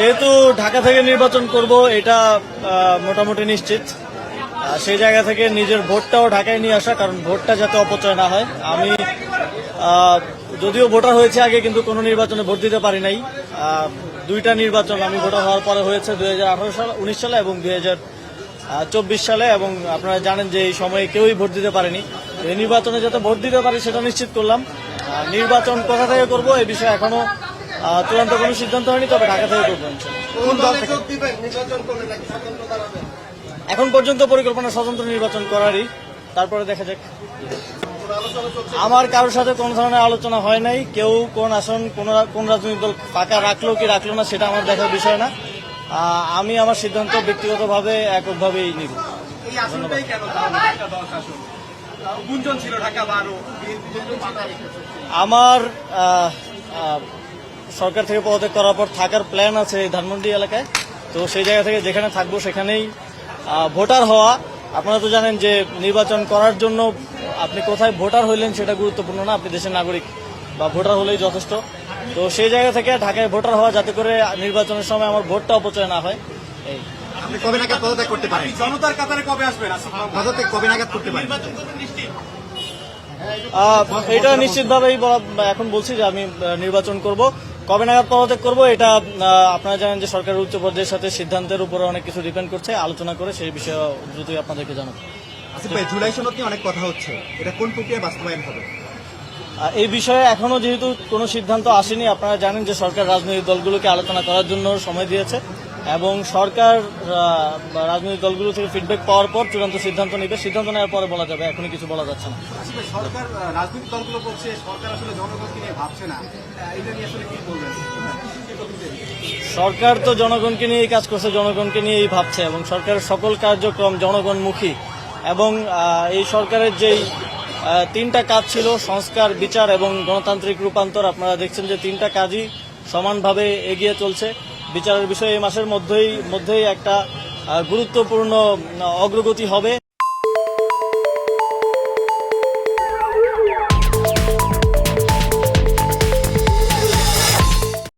যেহেতু ঢাকা থেকে নির্বাচন করব, এটা মোটামুটি নিশ্চিত। সেই জায়গা থেকে নিজের ভোটটাও ঢাকায় নিয়ে আসা, কারণ ভোটটা যাতে অপচয় না হয়। আমি যদিও ভোটার হয়েছে আগে, কিন্তু কোনো নির্বাচনে ভোট দিতে পারি নাই। দুইটা নির্বাচন আমি ভোটার হওয়ার পরে হয়েছে দুই হাজার আঠারো সাল, উনিশ সালে এবং দুই চব্বিশ সালে, এবং আপনারা জানেন যে এই সময়ে কেউই ভোট দিতে পারেনি। এই নির্বাচনে যাতে ভোট দিতে পারি, সেটা নিশ্চিত করলাম। নির্বাচন কোথা থেকে করব এই বিষয়ে এখনও চূড়ান্ত কোনো সিদ্ধান্ত হয়নি তবে ঢাকা থেকে করব এখন পর্যন্ত পরিকল্পনা স্বতন্ত্র নির্বাচন করারই। তারপরে দেখা যাক। আমার কারোর সাথে কোনো ধরনের আলোচনা হয় নাই। কেউ কোন আসন কোন কোন রাজনৈতিক দল ফাঁকা রাখল কি রাখল না সেটা আমার দেখার বিষয় না। আমি আমার সিদ্ধান্ত ব্যক্তিগতভাবে এককভাবেই নিব। এই আসনটাই কেন তাহলে? একটা দশ আসন গুঞ্জন ছিল ঢাকা বারো আমার সরকার থেকে পদত্যাগ করার পর থাকার প্ল্যান আছে এই ধানমন্ডি এলাকায়। তো সেই জায়গা থেকে যেখানে থাকব সেখানেই ভোটার হওয়া। আপনারা তো জানেন যে নির্বাচন করার জন্য আপনি কোথায় ভোটার হইলেন সেটা গুরুত্বপূর্ণ না আপনি দেশের নাগরিক বা ভোটার হলেই যথেষ্ট। তো সেই জায়গা থেকে ঢাকায় ভোটার হওয়া যাতে করে নির্বাচনের সময় আমার ভোটটা অপচয় না হয় এই। আপনি কবে নাগাদ পদত্যাগ করতে পারেন? জনতার কাতারে কবে আসবেন? পদত্যাগ কবে নাগাদ করতে পারেন? এটা নিশ্চিতভাবেই এখন বলছি যে আমি নির্বাচন করব। কবে নাগাদ পদত্যাগ করব এটা আপনারা জানেন যে সরকারের উচ্চ পর্যায়ের সাথে সিদ্ধান্তের উপরে অনেক কিছু ডিপেন্ড করছে আলোচনা করে সেই বিষয়ে দ্রুতই আপনাদেরকে জানাব। জুলাই সনদ নিয়ে অনেক কথা হচ্ছে। এটা কোন প্রক্রিয়া বাস্তবায়ন হবে? এই বিষয়ে এখনও যেহেতু কোনো সিদ্ধান্ত আসেনি আপনারা জানেন যে সরকার রাজনৈতিক দলগুলোকে আলোচনা করার জন্য সময় দিয়েছে। এবং সরকার রাজনৈতিক দলগুলো থেকে ফিডব্যাক পাওয়ার পর চূড়ান্ত সিদ্ধান্ত নেবে। সিদ্ধান্ত নেওয়ার পরে বলা যাবে এখনই কিছু বলা যাচ্ছে না। সরকার রাজনৈতিক দলগুলো বলছে সরকার আসলে জনগণকে নিয়ে ভাবছে না। এটা নিয়ে আসলে কি বলবেন? সরকার তো জনগণকে নিয়েই কাজ করছে জনগণকে নিয়েই ভাবছে এবং সরকারের সকল কার্যক্রম জনগণমুখী এবং এই সরকারের যেই তিনটা কাজ ছিল সংস্কার বিচার এবং গণতান্ত্রিক রূপান্তর আপনারা দেখছেন যে তিনটা কাজই সমানভাবে এগিয়ে চলছে। বিচারের বিষয়ে এই মাসের মধ্যেই মধ্যেই একটা গুরুত্বপূর্ণ অগ্রগতি হবে।